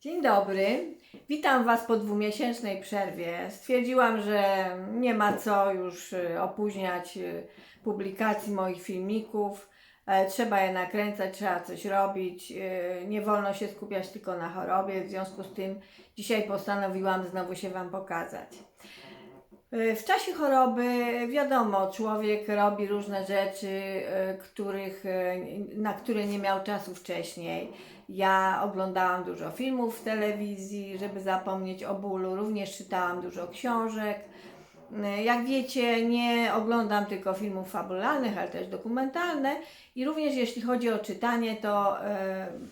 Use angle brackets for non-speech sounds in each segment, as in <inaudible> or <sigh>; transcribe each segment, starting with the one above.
Dzień dobry. Witam Was po dwumiesięcznej przerwie. Stwierdziłam, że nie ma co już y, opóźniać y, publikacji moich filmików. E, Trzeba je nakręcać, trzeba coś robić. y, Nie wolno się skupiać tylko na chorobie. W związku z tym dzisiaj postanowiłam znowu się Wam pokazać. Y, W czasie choroby wiadomo, człowiek robi różne rzeczy, y, których, y, na które nie miał czasu wcześniej. Ja oglądałam dużo filmów w telewizji, żeby zapomnieć o bólu, również czytałam dużo książek. Jak wiecie, nie oglądam tylko filmów fabularnych, ale też dokumentalne. I również jeśli chodzi o czytanie, to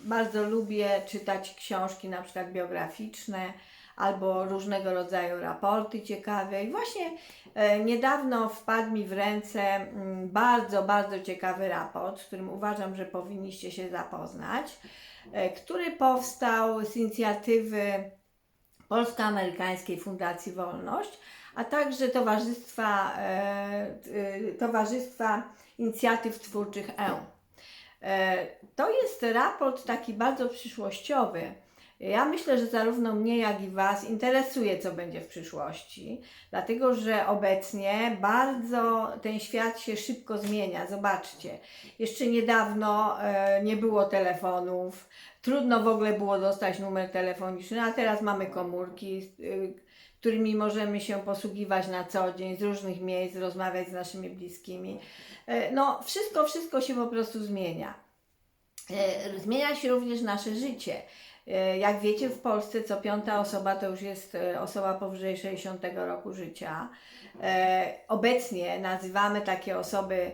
bardzo lubię czytać książki na przykład biograficzne albo różnego rodzaju raporty ciekawe. I właśnie e, niedawno wpadł mi w ręce mm, bardzo, bardzo ciekawy raport, z którym uważam, że powinniście się zapoznać, e, który powstał z inicjatywy Polsko-Amerykańskiej Fundacji Wolność, a także Towarzystwa, e, Towarzystwa Inicjatyw Twórczych E. E, To jest raport taki bardzo przyszłościowy. Ja myślę, że zarówno mnie, jak i Was interesuje, co będzie w przyszłości, dlatego że obecnie bardzo ten świat się szybko zmienia. Zobaczcie, jeszcze niedawno e, nie było telefonów, trudno w ogóle było dostać numer telefoniczny, a teraz mamy komórki, y, którymi możemy się posługiwać na co dzień z różnych miejsc, rozmawiać z naszymi bliskimi. E, No, wszystko, wszystko się po prostu zmienia. E, Zmienia się również nasze życie. E, Jak wiecie, w Polsce co piąta osoba to już jest e, osoba powyżej 60 roku życia. E, Obecnie nazywamy takie osoby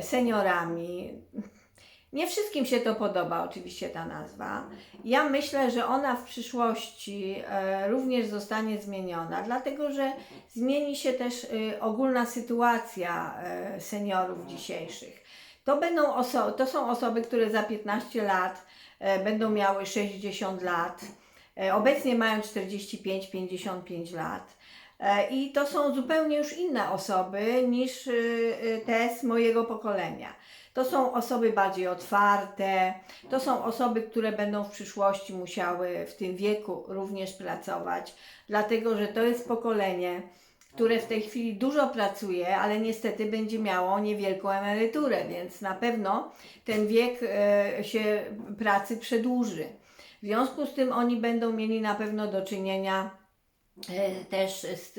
seniorami. Nie wszystkim się to podoba, oczywiście, ta nazwa. Ja myślę, że ona w przyszłości również zostanie zmieniona, dlatego że zmieni się też ogólna sytuacja seniorów dzisiejszych. To, będą oso- to są osoby, które za 15 lat e, będą miały 60 lat, e, obecnie mają 45-55 lat. E, I to są zupełnie już inne osoby niż y, y, te z mojego pokolenia. To są osoby bardziej otwarte, to są osoby, które będą w przyszłości musiały w tym wieku również pracować, dlatego że to jest pokolenie, które w tej chwili dużo pracuje, ale niestety będzie miało niewielką emeryturę, więc na pewno ten wiek e, się pracy przedłuży. W związku z tym oni będą mieli na pewno do czynienia e, też z,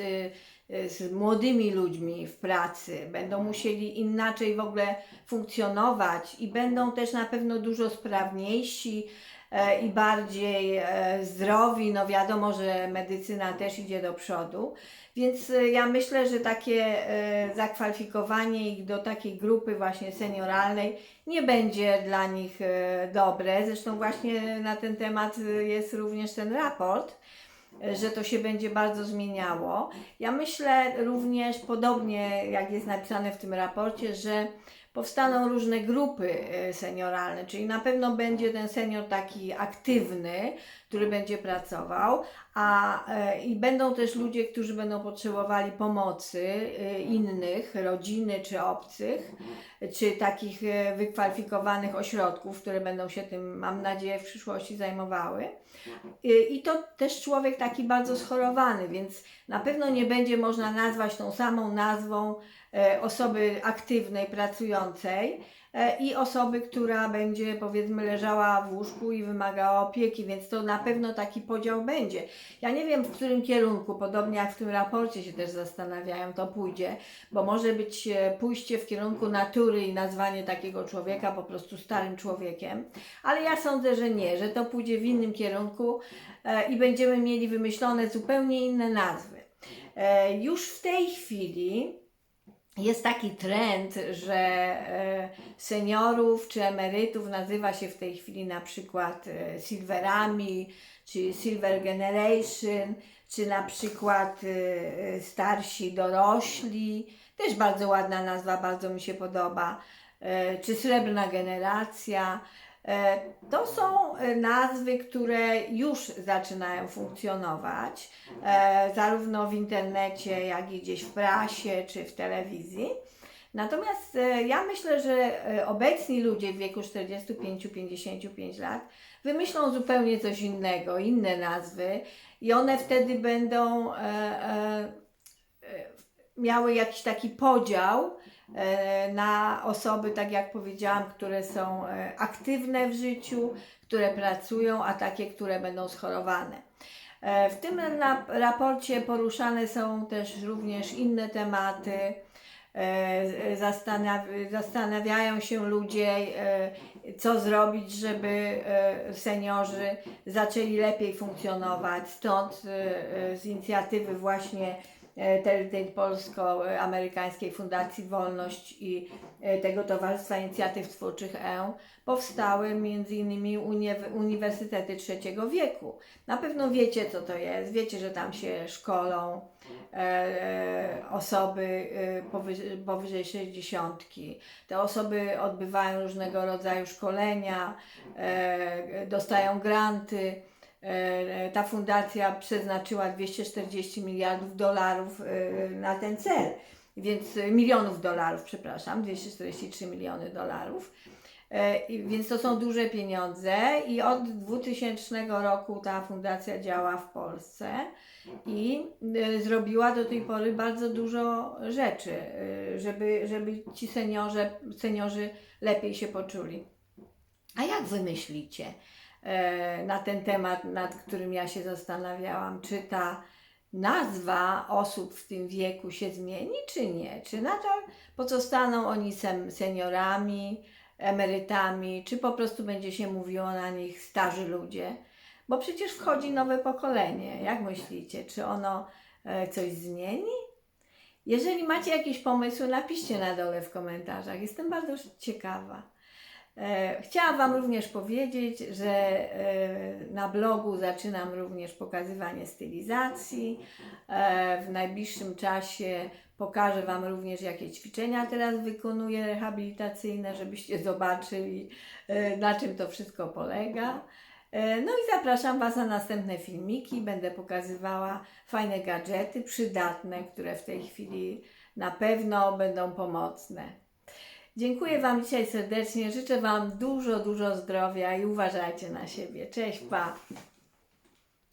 e, z młodymi ludźmi w pracy, będą musieli inaczej w ogóle funkcjonować i będą też na pewno dużo sprawniejsi i bardziej e, zdrowi. No wiadomo, że medycyna też idzie do przodu, więc e, ja myślę, że takie e, zakwalifikowanie ich do takiej grupy właśnie senioralnej nie będzie dla nich e, dobre. Zresztą właśnie na ten temat e, jest również ten raport że to się będzie bardzo zmieniało. Ja myślę również, podobnie jak jest napisane w tym raporcie, że powstaną różne grupy e, senioralne, czyli na pewno będzie ten senior taki aktywny, który będzie pracował, a e, i będą też ludzie, którzy będą potrzebowali pomocy e, innych, rodziny czy obcych, czy takich wykwalifikowanych ośrodków, które będą się tym, mam nadzieję, w przyszłości zajmowały. I- to też człowiek taki bardzo schorowany, więc na pewno nie będzie można nazwać tą samą nazwą osoby aktywnej, pracującej e, i osoby, która będzie powiedzmy leżała w łóżku i wymagała opieki, więc to na pewno taki podział będzie. Ja nie wiem, w którym kierunku, podobnie jak w tym raporcie się też zastanawiają, to pójdzie, bo może być e, pójście w kierunku natury i nazwanie takiego człowieka po prostu starym człowiekiem, ale ja sądzę, że nie, że to pójdzie w innym kierunku e, i będziemy mieli wymyślone zupełnie inne nazwy. E, już w tej chwili jest taki trend, że e, seniorów czy emerytów nazywa się w tej chwili na przykład e, silverami, czy silver generation, czy na przykład e, starsi dorośli. Też bardzo ładna nazwa, bardzo mi się podoba. Czy srebrna generacja. E, To są e, nazwy, które już zaczynają funkcjonować, e, zarówno w internecie, jak i gdzieś w prasie czy w telewizji. Natomiast ja myślę, że obecni ludzie w wieku 45-55 lat wymyślą zupełnie coś innego, inne nazwy i one wtedy będą miały jakiś taki podział na osoby, tak jak powiedziałam, które są e, aktywne w życiu, które pracują, a takie, które będą schorowane. E, W tym raporcie poruszane są też również inne tematy. E, Zastanaw, zastanawiają się ludzie, e, co zrobić, żeby e, seniorzy zaczęli lepiej funkcjonować. Stąd e, e, z inicjatywy właśnie e, tej, tej polsko-amerykańskiej Fundacji Wolność i e, tego Towarzystwa Inicjatyw Twórczych E powstały unie- Uniwersytety Trzeciego Wieku. Na pewno wiecie, co to jest. Wiecie, że tam się szkolą e, e, osoby e, powyżej, powyżej 60. Te osoby odbywają różnego rodzaju szkolenia, e, dostają granty. E, Ta fundacja przeznaczyła 240 miliardów dolarów e, na ten cel, więc e, milionów dolarów, przepraszam, 243 miliony dolarów. Więc to są duże pieniądze i od 2000 roku ta fundacja działa w Polsce i zrobiła do tej pory bardzo dużo rzeczy, żeby, żeby ci seniorzy, seniorzy lepiej się poczuli. A jak wy myślicie na ten temat, nad którym ja się zastanawiałam? Czy ta nazwa osób w tym wieku się zmieni, czy nie? Czy nadal pozostaną oni seniorami, emerytami, czy po prostu będzie się mówiło na nich starzy ludzie? Bo przecież wchodzi nowe pokolenie. Jak myślicie, czy ono e, coś zmieni? Jeżeli macie jakieś pomysły, napiszcie na dole w komentarzach. Jestem bardzo ciekawa. E, Chciałam Wam również powiedzieć, że e, na blogu zaczynam również pokazywanie stylizacji. E, W najbliższym czasie pokażę Wam również, jakie ćwiczenia teraz wykonuję rehabilitacyjne, żebyście <laughs> zobaczyli, na czym to wszystko polega. No i zapraszam Was na następne filmiki. Będę pokazywała fajne gadżety, przydatne, które w tej chwili na pewno będą pomocne. Dziękuję Wam dzisiaj serdecznie. Życzę Wam dużo, dużo zdrowia i uważajcie na siebie. Cześć, pa!